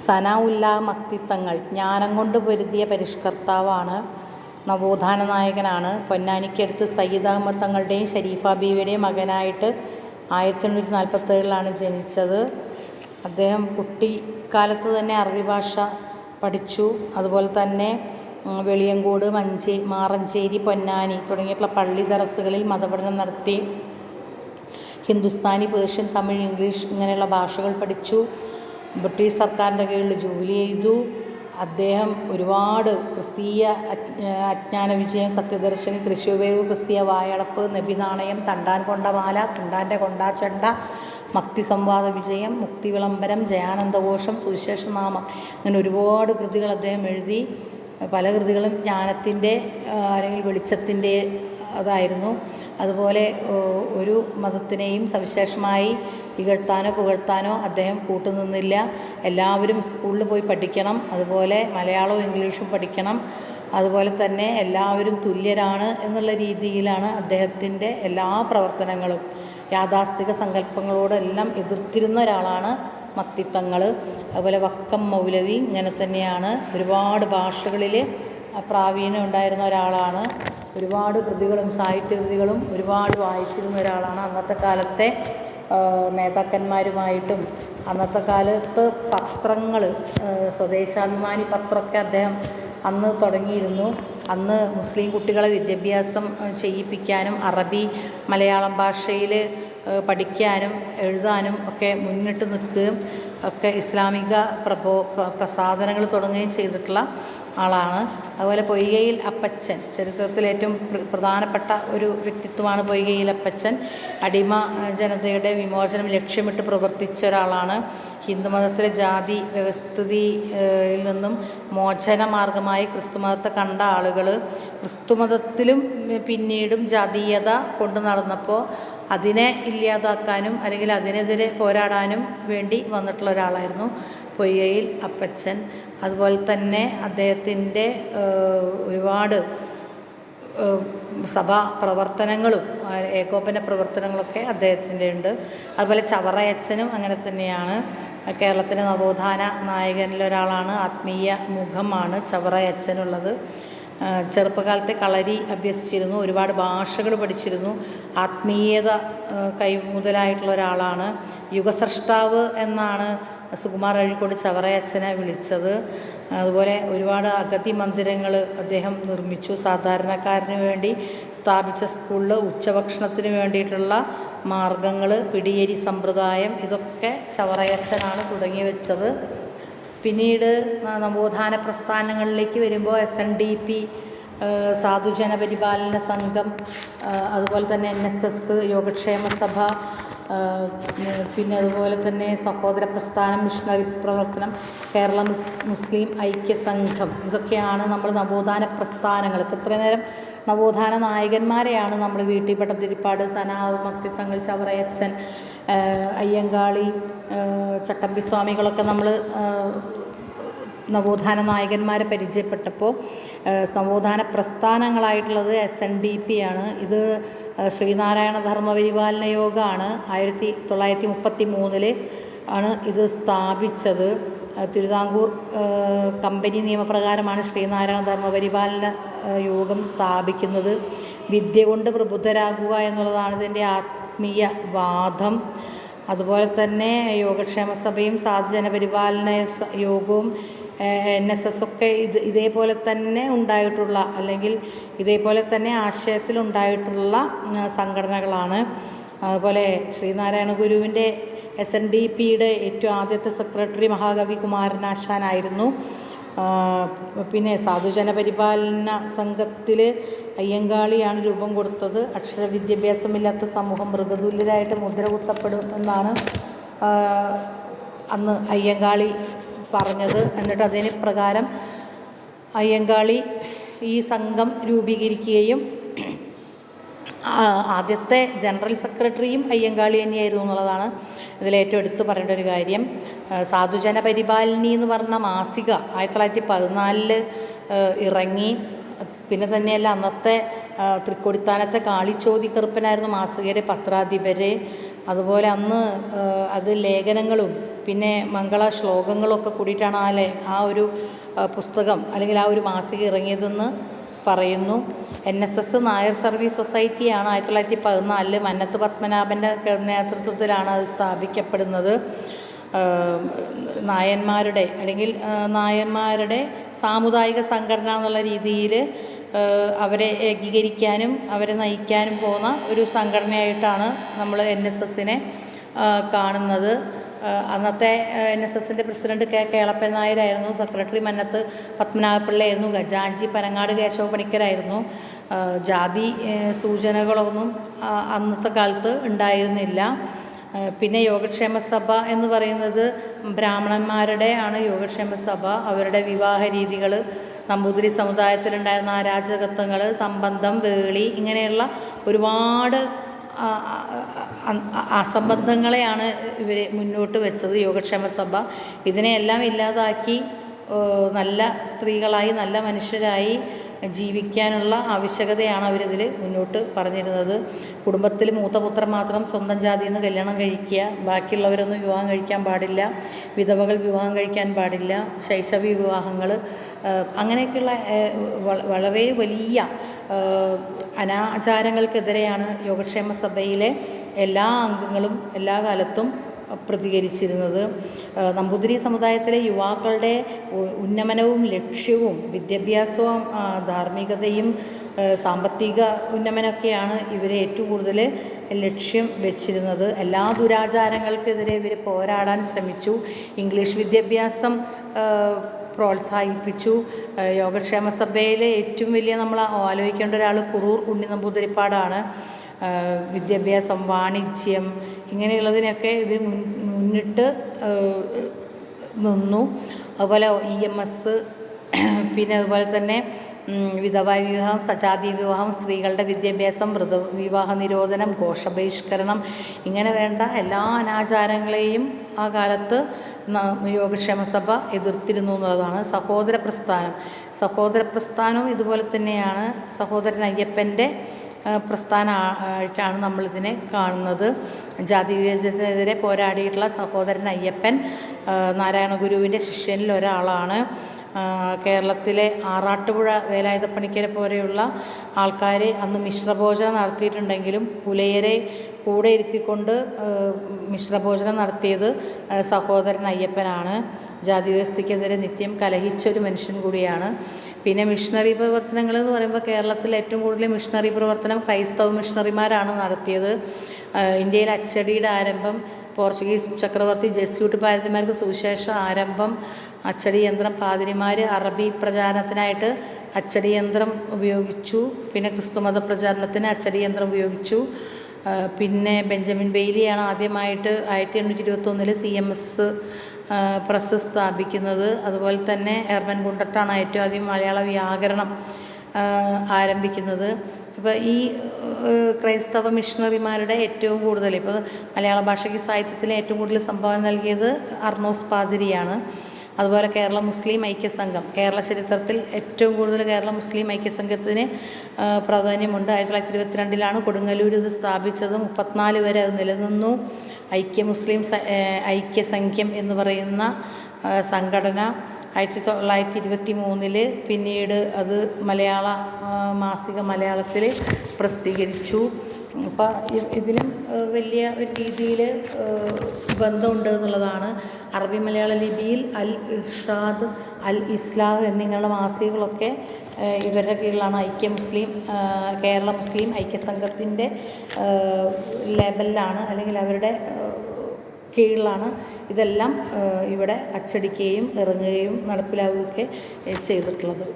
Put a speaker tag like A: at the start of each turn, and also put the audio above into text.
A: സനാഉല്ല മക്തിത്തങ്ങൾ ജ്ഞാനം കൊണ്ട് പൊരുതിയ പരിഷ്കർത്താവാണ് നവോത്ഥാന നായകനാണ് പൊന്നാനിക്കടുത്ത് സയ്യിദ് അഹമ്മദ് തങ്ങളുടെയും ഷരീഫ ബീവിയുടെയും മകനായിട്ട് ആയിരത്തി എണ്ണൂറ്റി നാൽപ്പത്തേഴിലാണ് ജനിച്ചത്. അദ്ദേഹം കുട്ടിക്കാലത്ത് തന്നെ അറബി ഭാഷ പഠിച്ചു. അതുപോലെ തന്നെ വെളിയങ്കോട് മഞ്ചേ മാറഞ്ചേരി പൊന്നാനി തുടങ്ങിയിട്ടുള്ള പള്ളി ദറസുകളിൽ മതപഠനം നടത്തി. ഹിന്ദുസ്ഥാനി പേർഷ്യൻ തമിഴ് ഇംഗ്ലീഷ് ഇങ്ങനെയുള്ള ഭാഷകൾ പഠിച്ചു. ബ്രിട്ടീഷ് സർക്കാരിന്റെ കീഴിൽ ജോലി ചെയ്തു. അദ്ദേഹം ഒരുപാട് ക്രിസ്തീയ അജ്ഞാന വിജയം സത്യദർശിനി തൃശ്ശൂവേവ് ക്രിസ്തീയ വായടപ്പ് നബി നാണയം തണ്ടാൻ കൊണ്ടമാല തണ്ടാന്റെ കൊണ്ടാച്ചണ്ട മക്തി സംവാദ വിജയം മുക്തി വിളംബരം ജയാനന്ദഘോഷം സുവിശേഷനാമം അങ്ങനെ ഒരുപാട് കൃതികൾ അദ്ദേഹം എഴുതി. പല കൃതികളും ജ്ഞാനത്തിന്റെ അല്ലെങ്കിൽ വെളിച്ചത്തിന്റെ അതായിരുന്നു. അതുപോലെ ഒരു മതത്തിനെയും സവിശേഷമായി ഇകഴ്ത്താനോ പുകഴ്ത്താനോ അദ്ദേഹം കൂട്ടുനിന്നില്ല. എല്ലാവരും സ്കൂളിൽ പോയി പഠിക്കണം. അതുപോലെ മലയാളവും ഇംഗ്ലീഷും പഠിക്കണം. അതുപോലെ തന്നെ എല്ലാവരും തുല്യരാണ് എന്നുള്ള രീതിയിലാണ് അദ്ദേഹത്തിന്റെ എല്ലാ പ്രവർത്തനങ്ങളും. യാഥാസ്ഥിക സങ്കല്പങ്ങളോടെല്ലാം എതിർത്തിരുന്ന ഒരാളാണ് മക്തിത്തങ്ങൾ അതുപോലെ വക്കം മൗലവി ഇങ്ങനെ തന്നെയാണ്. ഒരുപാട് ഭാഷകളിൽ പ്രാവീണ്യം ഉണ്ടായിരുന്ന ഒരാളാണ്. ഒരുപാട് കൃതികളും സാഹിത്യകൃതികളും ഒരുപാട് വായിച്ചിരുന്ന ഒരാളാണ്. അന്നത്തെ കാലത്തെ നേതാക്കന്മാരുമായിട്ടും അന്നത്തെ കാലത്ത് പത്രങ്ങൾ സ്വദേശാഭിമാനി പത്രമൊക്കെ അദ്ദേഹം അന്ന് തുടങ്ങിയിരുന്നു. അന്ന് മുസ്ലിം കുട്ടികളെ വിദ്യാഭ്യാസം ചെയ്യിപ്പിക്കാനും അറബി മലയാളം ഭാഷയിൽ പഠിക്കാനും എഴുതാനും ഒക്കെ മുന്നിട്ട് നിൽക്കുകയും ഒക്കെ ഇസ്ലാമിക പ്രബോ പ്രസാധനങ്ങൾ തുടങ്ങുകയും ചെയ്തിട്ടുള്ള ആളാണ്. അതുപോലെ പൊയ്കയിൽ അപ്പച്ചൻ ചരിത്രത്തിൽ ഏറ്റവും പ്രധാനപ്പെട്ട ഒരു വ്യക്തിത്വമാണ് പൊയ്കയിൽ അപ്പച്ചൻ. അടിമ ജനതയുടെ വിമോചനം ലക്ഷ്യമിട്ട് പ്രവർത്തിച്ച ഒരാളാണ്. ഹിന്ദുമതത്തിലെ ജാതി വ്യവസ്ഥിതിയിൽ നിന്നും മോചന മാർഗമായി ക്രിസ്തുമതത്തെ കണ്ട ആളുകൾ ക്രിസ്തുമതത്തിലും പിന്നീടും ജാതീയത കൊണ്ടു നടന്നപ്പോൾ അതിനെ ഇല്ലാതാക്കാനും അല്ലെങ്കിൽ അതിനെതിരെ പോരാടാനും വേണ്ടി വന്നിട്ടുള്ള ഒരാളായിരുന്നു പൊയ്യയിൽ അപ്പച്ചൻ. അതുപോലെ തന്നെ അദ്ദേഹത്തിന്റെ ഒരുപാട് സഭാ പ്രവർത്തനങ്ങളും ഏകോപന പ്രവർത്തനങ്ങളൊക്കെ അദ്ദേഹത്തിന്റെ ഉണ്ട്. അതുപോലെ ചവറയച്ചനും അങ്ങനെ തന്നെയാണ്. കേരളത്തിലെ നവോത്ഥാന നായകനിലൊരാളാണ്. ആത്മീയ മുഖമാണ് ചവറയച്ചനുള്ളത്. ചെറുപ്പകാലത്തെ കളരി അഭ്യസിച്ചിരുന്നു ഒരുപാട് ഭാഷകൾ പഠിച്ചിരുന്നു ആത്മീയത കൈമുതലായിട്ടുള്ള ഒരാളാണ്. യുഗസ്രഷ്ടാവ് എന്നാണ് സുകുമാർ അഴീക്കോട് ചവറയച്ചനെ വിളിച്ചത്. അതുപോലെ ഒരുപാട് അഗതി മന്ദിരങ്ങൾ അദ്ദേഹം നിർമ്മിച്ചു. സാധാരണക്കാരന് വേണ്ടി സ്ഥാപിച്ച സ്കൂളിൽ ഉച്ചഭക്ഷണത്തിന് വേണ്ടിയിട്ടുള്ള മാർഗങ്ങൾ പിടിയേരി സമ്പ്രദായം ഇതൊക്കെ ചവറയച്ചനാണ് തുടങ്ങി വെച്ചത്. പിന്നീട് നവോത്ഥാന പ്രസ്ഥാനങ്ങളിലേക്ക് വരുമ്പോൾ എസ് എൻ ഡി പി സാധുജന പരിപാലന സംഘം അതുപോലെ തന്നെ എൻ എസ് എസ് യോഗക്ഷേമ സഭ പിന്നെ അതുപോലെ തന്നെ സഹോദര പ്രസ്ഥാനം മിഷണറി പ്രവർത്തനം കേരള മുസ്ലിം ഐക്യ സംഘം ഇതൊക്കെയാണ് നമ്മൾ നവോത്ഥാന പ്രസ്ഥാനങ്ങൾ. ഇപ്പോൾ ഇത്രയും നേരം നവോത്ഥാന നായകന്മാരെയാണ് നമ്മൾ വീട്ടിൽ പട്ടതിരിപ്പാട് സനാവ് മക്തിത്തങ്ങൾ ചവറയച്ചൻ അയ്യങ്കാളി ചട്ടമ്പി സ്വാമികളൊക്കെ നമ്മൾ നവോത്ഥാന നായകന്മാരെ പരിചയപ്പെട്ടപ്പോൾ നവോത്ഥാന പ്രസ്ഥാനങ്ങളായിട്ടുള്ളത് എസ് എൻ ഡി പി ആണ്. ഇത് ശ്രീനാരായണ ധർമ്മപരിപാലന യോഗമാണ് ആയിരത്തി തൊള്ളായിരത്തി മുപ്പത്തി മൂന്നിൽ ആണ് ഇത് സ്ഥാപിച്ചത്. തിരുവിതാംകൂർ കമ്പനി നിയമപ്രകാരമാണ് ശ്രീനാരായണ ധർമ്മ പരിപാലന യോഗം സ്ഥാപിക്കുന്നത്. വിദ്യ കൊണ്ട് പ്രബുദ്ധരാകുക എന്നുള്ളതാണ് ഇതിന്റെ ആത്മീയ വാദം. അതുപോലെ തന്നെ യോഗക്ഷേമ സഭയും സാധുജന പരിപാലന യോഗവും എൻ എസ് എസ് ഒക്കെ ഇത് ഇതേപോലെ തന്നെ ഉണ്ടായിട്ടുള്ള അല്ലെങ്കിൽ ഇതേപോലെ തന്നെ ആശയത്തിൽ ഉണ്ടായിട്ടുള്ള സംഘടനകളാണ്. അതുപോലെ ശ്രീനാരായണ ഗുരുവിന്റെ എസ് എൻ ഡി പിയുടെ ഏറ്റവും ആദ്യത്തെ സെക്രട്ടറി മഹാകവി കുമാരനാശാനായിരുന്നു പിന്നെ സാധുജന പരിപാലന സംഘത്തിൽ അയ്യങ്കാളിയാണ് രൂപം കൊടുത്തത്. അക്ഷര വിദ്യാഭ്യാസമില്ലാത്ത സമൂഹം മൃഗതുല്യരായിട്ട് മുദ്ര കുത്തപ്പെടും എന്നാണ് അന്ന് അയ്യങ്കാളി പറഞ്ഞത്. എന്നിട്ട് അതിന് പ്രകാരം അയ്യങ്കാളി ഈ സംഘം രൂപീകരിക്കുകയും ആദ്യത്തെ ജനറൽ സെക്രട്ടറിയും അയ്യങ്കാളി തന്നെയായിരുന്നു എന്നുള്ളതാണ് ഇതിലേറ്റവും എടുത്തു പറയേണ്ട ഒരു കാര്യം. സാധുജന പരിപാലിനി എന്ന് പറഞ്ഞ മാസിക ആയിരത്തി തൊള്ളായിരത്തി പതിനാലിൽ ഇറങ്ങി. പിന്നെ തന്നെയല്ല അന്നത്തെ തൃക്കൊടിത്താനത്തെ കാളിച്ചോതി കറുപ്പനായിരുന്നു മാസികയുടെ പത്രാധിപര്. അതുപോലെ അന്ന് അത് ലേഖനങ്ങളും പിന്നെ മംഗള ശ്ലോകങ്ങളൊക്കെ കൂടിയിട്ടാണ് ആ ലേ ആ ഒരു പുസ്തകം അല്ലെങ്കിൽ ആ ഒരു മാസിക ഇറങ്ങിയതെന്ന് പറയുന്നു. N S S Nair service സൊസൈറ്റിയാണ് ആയിരത്തി തൊള്ളായിരത്തി പതിനാലിൽ മന്നത്ത് പത്മനാഭന്റെ നേതൃത്വത്തിലാണ് അത് സ്ഥാപിക്കപ്പെടുന്നത്. നായന്മാരുടെ അല്ലെങ്കിൽ നായന്മാരുടെ സാമുദായിക സംഘടന എന്നുള്ള രീതിയിൽ അവരെ ഏകീകരിക്കാനും അവരെ നയിക്കാനും പോകുന്ന ഒരു സംഘടനയായിട്ടാണ് നമ്മൾ എൻ എസ് എസിനെ കാണുന്നത്. അന്നത്തെ എൻ എസ് എസിന്റെ പ്രസിഡന്റ് കെ കേളപ്പൻ നായരായിരുന്നു. സെക്രട്ടറി മന്നത്ത് പത്മനാഭപിള്ളയായിരുന്നു. ഖജാൻജി പനങ്ങാട് കേശവ പണിക്കരായിരുന്നു. ജാതി സൂചനകളൊന്നും അന്നത്തെ കാലത്ത് ഉണ്ടായിരുന്നില്ല. പിന്നെ യോഗക്ഷേമ സഭ എന്ന് പറയുന്നത് ബ്രാഹ്മണന്മാരുടെ ആണ് യോഗക്ഷേമ സഭ. അവരുടെ വിവാഹ രീതികൾ നമ്പൂതിരി സമുദായത്തിലുണ്ടായിരുന്ന അരാജകത്വങ്ങൾ സംബന്ധം വേളി ഇങ്ങനെയുള്ള ഒരുപാട് അസംബന്ധങ്ങളെയാണ് ഇവർ മുന്നോട്ട് വെച്ചത് യോഗക്ഷേമ സഭ. ഇതിനെയെല്ലാം ഇല്ലാതാക്കി നല്ല സ്ത്രീകളായി നല്ല മനുഷ്യരായി ജീവിക്കാനുള്ള ആവശ്യകതയാണ് അവരിതിൽ മുന്നോട്ട് പറഞ്ഞിരുന്നത്. കുടുംബത്തിൽ മൂത്ത പുത്രൻ മാത്രം സ്വന്തം ജാതിയിൽ നിന്ന് കല്യാണം കഴിക്കുക ബാക്കിയുള്ളവരൊന്നും വിവാഹം കഴിക്കാൻ പാടില്ല വിധവകൾ വിവാഹം കഴിക്കാൻ പാടില്ല ശൈശവ വിവാഹങ്ങൾ അങ്ങനെയൊക്കെയുള്ള വളരെ വലിയ അനാചാരങ്ങൾക്കെതിരെയാണ് യോഗക്ഷേമ സഭയിലെ എല്ലാ അംഗങ്ങളും എല്ലാ കാലത്തും പ്രതികരിച്ചിരുന്നത്. നമ്പൂതിരി സമുദായത്തിലെ യുവാക്കളുടെ ഉന്നമനവും ലക്ഷ്യവും വിദ്യാഭ്യാസവും ധാർമ്മികതയും സാമ്പത്തിക ഉന്നമനമൊക്കെയാണ് ഇവരെ ഏറ്റവും കൂടുതൽ ലക്ഷ്യം വെച്ചിരുന്നത്. എല്ലാ ദുരാചാരങ്ങൾക്കെതിരെ ഇവർ പോരാടാൻ ശ്രമിച്ചു. ഇംഗ്ലീഷ് വിദ്യാഭ്യാസം പ്രോത്സാഹിപ്പിച്ചു. യോഗക്ഷേമസഭയിലെ യോഗക്ഷേമ സഭയിലെ ഏറ്റവും വലിയ നമ്മൾ ആലോചിക്കേണ്ട ഒരാൾ കുറൂർ ഉണ്ണി നമ്പൂതിരിപ്പാടാണ്. വിദ്യാഭ്യാസം വാണിജ്യം ഇങ്ങനെയുള്ളതിനൊക്കെ ഇവർ മുന്നിട്ട് നിന്നു. അതുപോലെ ഇ എം എസ് പിന്നെ അതുപോലെ തന്നെ വിധവാ വിവാഹം സജാതി വിവാഹം സ്ത്രീകളുടെ വിദ്യാഭ്യാസം മൃത വിവാഹ നിരോധനം ഘോഷബഹിഷ്കരണം ഇങ്ങനെ വേണ്ട എല്ലാ അനാചാരങ്ങളെയും ആ കാലത്ത് യോഗക്ഷേമ സഭ എതിർത്തിരുന്നു എന്നുള്ളതാണ് സഹോദര പ്രസ്ഥാനം സഹോദര പ്രസ്ഥാനവും ഇതുപോലെ തന്നെയാണ്. സഹോദരൻ അയ്യപ്പന്റെ പ്രസ്ഥാനമായിട്ടാണ് നമ്മളിതിനെ കാണുന്നത്. ജാതി വിവേചനത്തിനെതിരെ പോരാടിയിട്ടുള്ള സഹോദരൻ അയ്യപ്പൻ നാരായണ ഗുരുവിന്റെ ശിഷ്യനിൽ ഒരാളാണ്. കേരളത്തിലെ ആറാട്ടുപുഴ വേലായുധപ്പണിക്കരെ പോലെയുള്ള ആൾക്കാർ അന്ന് മിശ്രഭോജനം നടത്തിയിട്ടുണ്ടെങ്കിലും പുലയരെ കൂടെ ഇരുത്തിക്കൊണ്ട് മിശ്രഭോജനം നടത്തിയത് സഹോദരൻ അയ്യപ്പനാണ്. ജാതി വ്യവസ്ഥയ്ക്കെതിരെ നിത്യം കലഹിച്ചൊരു മനുഷ്യൻ കൂടിയാണ്. പിന്നെ മിഷണറി പ്രവർത്തനങ്ങൾ എന്ന് പറയുമ്പോൾ കേരളത്തിൽ ഏറ്റവും കൂടുതൽ മിഷണറി പ്രവർത്തനം ക്രൈസ്തവ മിഷണറിമാരാണ് നടത്തിയത്. ഇന്ത്യയിൽ അച്ചടിയുടെ ആരംഭം പോർച്ചുഗീസ് ചക്രവർത്തി ജെസ്യൂട്ട് പാതിരിമാർക്ക് സുവിശേഷ ആരംഭം അച്ചടി യന്ത്രം പാതിരിമാർ അറബി പ്രചാരണത്തിനായിട്ട് അച്ചടി യന്ത്രം ഉപയോഗിച്ചു. പിന്നെ ക്രിസ്തുമത പ്രചാരണത്തിന് അച്ചടി യന്ത്രം ഉപയോഗിച്ചു. പിന്നെ ബെഞ്ചമിൻ ബെയ്ലിയാണ് ആദ്യമായിട്ട് ആയിരത്തി എണ്ണൂറ്റി ഇരുപത്തൊന്നിൽ സി എം എസ് പ്രസ് സ്ഥാപിക്കുന്നത്. അതുപോലെ തന്നെ എർമൻ ഗുണ്ടട്ടാണ് ഏറ്റവും ആദ്യം മലയാള വ്യാകരണം ആരംഭിക്കുന്നത്. ഇപ്പോൾ ഈ ക്രൈസ്തവ മിഷണറിമാരുടെ ഏറ്റവും കൂടുതൽ ഇപ്പോൾ മലയാള ഭാഷയ്ക്ക് സാഹിത്യത്തിന് ഏറ്റവും കൂടുതൽ സംഭാവന നൽകിയത് അർണോസ് പാതിരിയാണ്. അതുപോലെ കേരള മുസ്ലിം ഐക്യസംഘം. കേരള ചരിത്രത്തിൽ ഏറ്റവും കൂടുതൽ കേരള മുസ്ലിം ഐക്യസംഘത്തിന് പ്രാധാന്യമുണ്ട്. ആയിരത്തി തൊള്ളായിരത്തി ഇരുപത്തിരണ്ടിലാണ് കൊടുങ്ങല്ലൂർ ഇത് സ്ഥാപിച്ചത് മുപ്പത്തിനാല് വരെ അത് നിലനിന്നു. ഐക്യ മുസ്ലിം ഐക്യസംഖ്യം എന്ന് പറയുന്ന സംഘടന ആയിരത്തി തൊള്ളായിരത്തി ഇരുപത്തി മൂന്നിൽ പിന്നീട് അത് മലയാള മാസിക മലയാളത്തിൽ പ്രസിദ്ധീകരിച്ചു. അപ്പോൾ ഇതിനും വലിയ ഒരു രീതിയിൽ ബന്ധമുണ്ട് എന്നുള്ളതാണ് അറബി മലയാള ലിപിയിൽ അൽ ഇർഷാദ് അൽ ഇസ്ലാഹ് എന്നിങ്ങനെയുള്ള മാസികകളൊക്കെ ഇവരുടെ കീഴിലാണ് ഐക്യ മുസ്ലിം കേരള മുസ്ലിം ഐക്യസംഘത്തിന്റെ ലെവലിലാണ് അല്ലെങ്കിൽ അവരുടെ കീഴിലാണ് ഇതെല്ലാം ഇവിടെ അച്ചടിക്കുകയും ഇറങ്ങുകയും നടപ്പിലാവുകയൊക്കെ ചെയ്തിട്ടുള്ളത്.